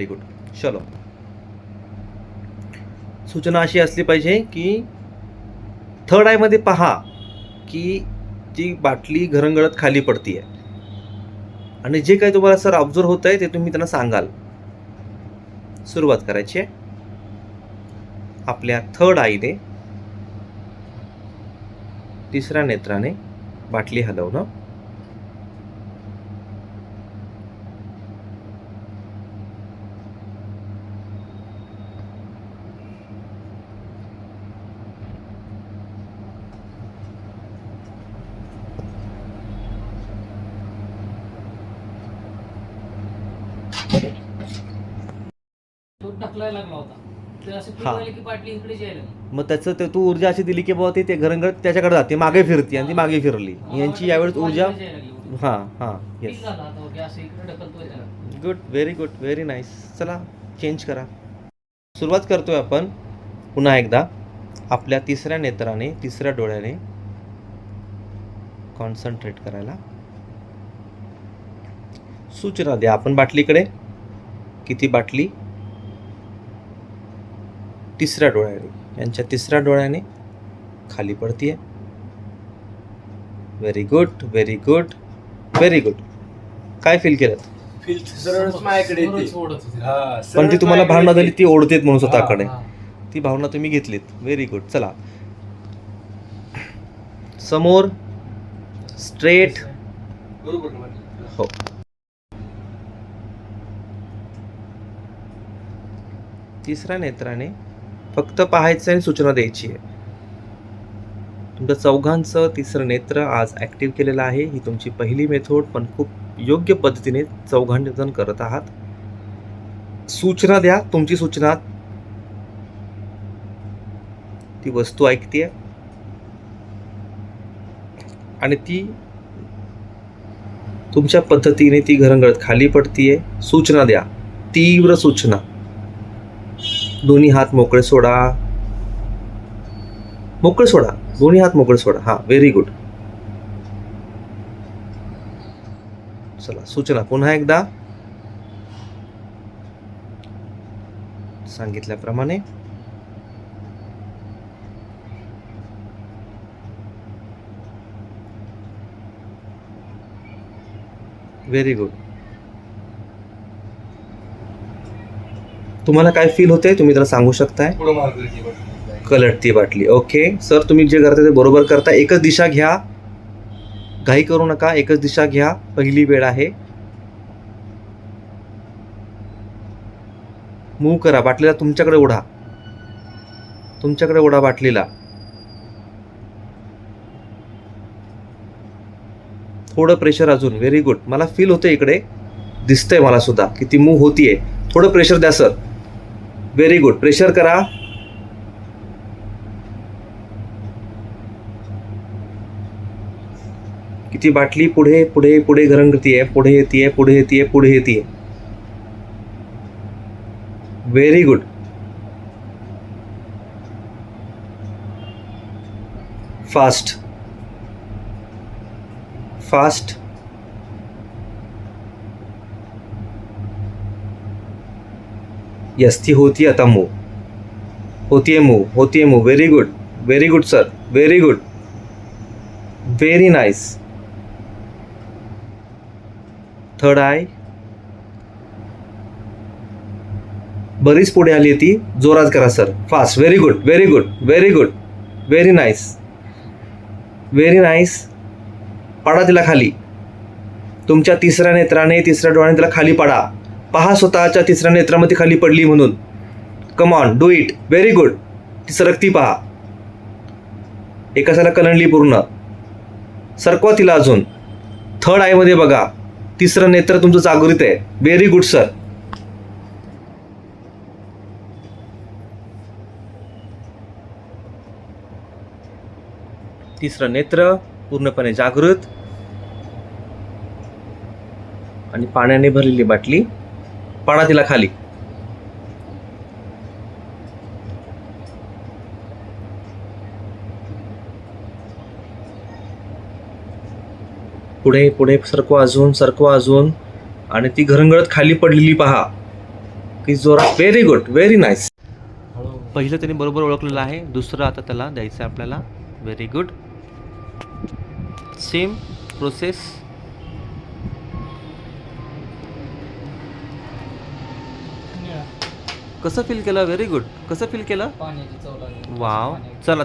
Very good चलो. सूचना अशी असली पाहिजे की थर्ड आयमध्ये पहा की ती बाटली घरंगळत खाली पडतीये. आणि जे काही तुम्हाला सर ऑब्झर्व होत आहे ते तुम्ही त्यांना सांगाल. सुरुवात करायची आहे. आपल्या थर्ड आईने तिसऱ्या नेत्राने बाटली हलवणं. तो ढकलायला लागला होता ते असं हा. फिरवायला की बाटली इकडे यायला लागली. मग त्याचं ते तू ऊर्जा अशी दिली की बाबा ती ते घरंगळत त्याच्याकडे जाते मागे फिरते आणि ती मागे फिरली यांची यावेळेस ऊर्जा यायला लागली. हां हां ठीक येस झालं आता ओके असं इकडे ढकलतोय त्याला. Good very good very nice चला चेंज करा सुरुवात करतोय आपण पुन्हा एकदा आपल्या तिसऱ्या नेत्राने तिसऱ्या डोळ्याने कॉन्सन्ट्रेट करायला सूचना द्या आपण बाटलीकडे किती बाटली? तिसऱ्या डोळ्याने. यांच्या तिसऱ्या डोळ्याने खाली पडतीये. Very good very good very good काय फील केलं. हा, पण ती तुम्हाला भावना झाली. ती ओढतेत म्हणून स्वतःकडे. ती भावना तुम्ही घेतलीत. व्हेरी गुड चला. समोर स्ट्रेट? हो. तिसऱ्या नेत्राने फक्त पाहायचं आणि सूचना द्यायची आहे. तुमचं चौघांचं तिसरं नेत्र आज ॲक्टिव्ह केलेलं आहे. ही तुमची पहिली मेथोड पण खूप योग्य पद्धतीने चौघांजन करत आहात. सूचना द्या. तुमची सूचना. ती वस्तू ऐकते आणि ती तुमच्या पद्धतीने ती घरंगळत खाली पडतीये. सूचना द्या. तीव्र सूचना. दोन्ही हात मोकळे सोडा. मोकळे सोडा. दोन्ही हात मोकळे सोडा. हा व्हेरी गुड चला सूचना पुन्हा एकदा. सांगितल्याप्रमाणे. व्हेरी गुड तुम्हाला काय फील होते तुम्ही त्याला सांगू शकताय. कलटती बाटली ओके सर तुम्ही जे करता ते बरोबर करता. एकच दिशा घ्या. घाई करू नका. एकच दिशा घ्या. पहिली वेळ आहे. मूव करा. बाटलीला तुमच्याकडे ओढा. तुमच्याकडे ओढा बाटलीला. थोडं प्रेशर अजून. व्हेरी गुड मला फील होतं इकडे. दिसतंय मला सुद्धा की ती मूव होतीये. थोडं प्रेशर द्या सर व्हेरी गुड प्रेशर करा. किती बाटली पुढे पुढे पुढे घरंगतीये पुढे येते पुढे येते पुढे येते very good fast fast yes ती होती आता मूव होतीये मूव आहे move very good very good sir very good very nice third eye बरीच पुढे आली ती. जोरात करा sir fast very good very good very good very nice very nice पाडा तिला खाली. तुमच्या तिसऱ्या नेत्राने तिसऱ्या डोळ्याने तिला खाली पाडा. पहा स्वतःच्या तिसऱ्या नेत्रामध्ये खाली पडली म्हणून. Come on do it very good ती सरकती पहा. एकासाला कलंडली पूर्ण. सरकवा तिला अजून. थर्ड आयमध्ये बघा. तिसरं नेत्र तुमचं जागृत आहे. व्हेरी गुड सर तिसरं नेत्र पूर्णपणे जागृत. आणि पाण्याने भरलेली बाटली. पाडा तिला खाली. पुढे पुढे सरको अजून सरको अजून. आणि ती घरंगळत खाली पडलेली पहा. की जोरा व्हेरी गुड व्हेरी नाईस पहिलं त्याने बरोबर ओळखलेलं आहे. दुसरं आता त्याला द्यायचं आहे आपल्याला. व्हेरी गुड सेम प्रोसेस कसं फील केलं? व्हेरी गुड कसं फील केलं? वाव चला